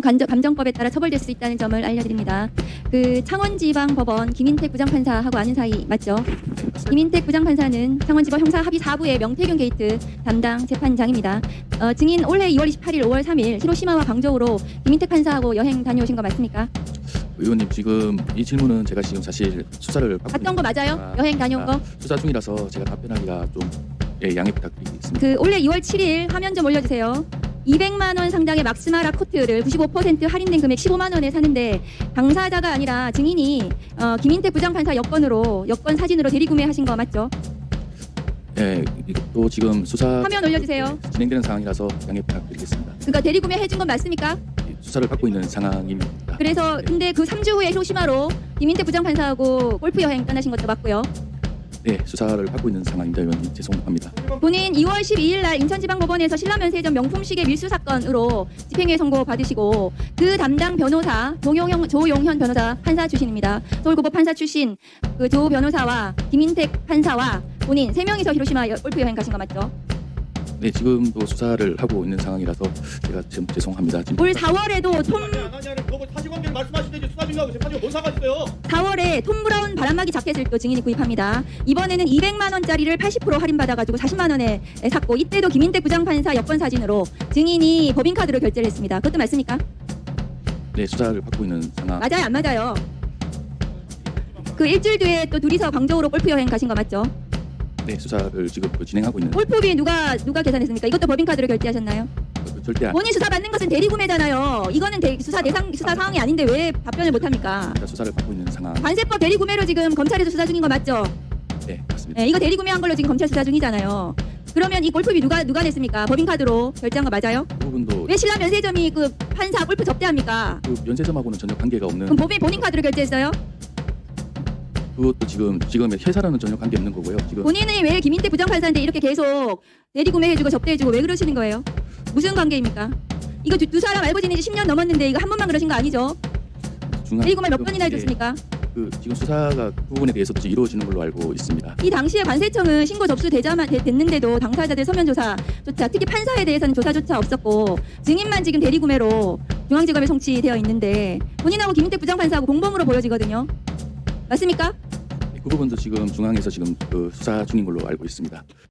감정, 감정 법에 따라 처벌될 수 있다는 점을 알려드립니다. 그 창원지방법원 김인택 부장판사하고 아는 사이 맞죠? 김인택 부장판사는 창원지법 형사 합의 4부의 명태균 게이트 담당 재판장입니다. 어, 증인 올해 2월 28일, 5월 3일 히로시마와 광저우로 김인택 판사하고 여행 다녀오신 거 맞습니까? 의원님 지금 이 질문은 제가 지금 사실 수사를 받고 갔던 거 있는- 맞아요? 아, 여행 다녀온 아, 거? 수사 중이라서 제가 답변하기가 좀 예, 양해 부탁드리겠습니다. 그 올해 2월 7일 화면 좀 올려주세요. 200만 원 상당의 막스마라 코트를 95% 할인된 금액 15만 원에 사는데 당사자가 아니라 증인이 어, 김인택 부장판사 여권으로 여권 사진으로 대리구매하신 거 맞죠? 예, 또 지금 수사 화면 올려주세요. 진행되는 상황이라서 양해 부탁드리겠습니다. 그러니까 대리구매 해준 건 맞습니까? 예, 수사를 받고 있는 상황입니다. 그래서 근데 그 3주 후에 히로시마로 김인택 부장판사하고 골프 여행 떠나신 것도 맞고요. 네, 수사를 받고 있는 상황입니다. 의원님 죄송합니다. 본인 2월 12일 날 인천지방법원에서 신라면세점 명품시계 밀수 사건으로 집행유예 선고 받으시고 그 담당 변호사 조용현, 조용현 변호사 판사 출신입니다. 서울고법 판사 출신 그 조 변호사와 김인택 판사와 본인 세 명이서 히로시마 여- 골프 여행 가신 거 맞죠? 네, 지금도 수사를 하고 있는 상황이라서 제가 지금 죄송합니다. 지금 올 4월에도 톰 아니 아니 아니 그거 사실관계를 말씀하시는데 이제 수사 중요하고 재판 중뭔 상관 있어요? 4월에 톰 브라운 바람막이 자켓을 또 증인이 구입합니다. 이번에는 200만 원짜리를 80% 할인받아가지고 40만 원에 샀고 이때도 김인택 부장판사 여권 사진으로 증인이 법인카드로 결제를 했습니다. 그것도 맞습니까? 네, 수사를 받고 있는 상황. 맞아요, 안 맞아요? 그 일주일 뒤에 또 둘이서 광저우로 골프 여행 가신 거 맞죠? 네, 수사를 지금 그 진행하고 있는 골프비 누가 누가 계산했습니까? 이것도 법인카드로 결제하셨나요? 그 절대 안 본인 수사 받는 것은 대리구매잖아요. 이거는 대- 수사 대상 수사 상황이 아닌데 왜 답변을 못 합니까? 제가 수사를 받고 있는 상황. 관세법 대리구매로 지금 검찰에서 수사 중인 거 맞죠? 네, 맞습니다. 네, 이거 대리구매한 걸로 지금 검찰 수사 중이잖아요. 그러면 이 골프비 누가 누가 냈습니까? 법인카드로 결제한 거 맞아요? 그 부분도 왜 신라 면세점이 그 판사 골프 접대합니까? 그 면세점하고는 전혀 관계가 없는 그럼 법인 본인 카드로 결제했어요? 그것도 지금 지금 회사랑은 전혀 관계 없는 거고요. 지금 본인이 왜 김인태 부장판사한테 이렇게 계속 대리구매해주고 접대해주고 왜 그러시는 거예요? 무슨 관계입니까? 이거 두, 두 사람 알고 지낸 지 10년 넘었는데 이거 한 번만 그러신 거 아니죠? 중앙 대리구매 몇 지금, 번이나 예, 해줬습니까? 그 지금 수사가 그 부분에 대해서도 지금 이루어지는 걸로 알고 있습니다. 이 당시에 관세청은 신고 접수 되자마 되- 됐는데도 당사자들 서면 조사조차 특히 판사에 대해서는 조사조차 없었고 증인만 지금 대리구매로 중앙지검에 송치되어 있는데 본인하고 김인태 부장판사하고 공범으로 보여지거든요. 맞습니까? 그 부분도 지금 중앙에서 지금 그 수사 중인 걸로 알고 있습니다.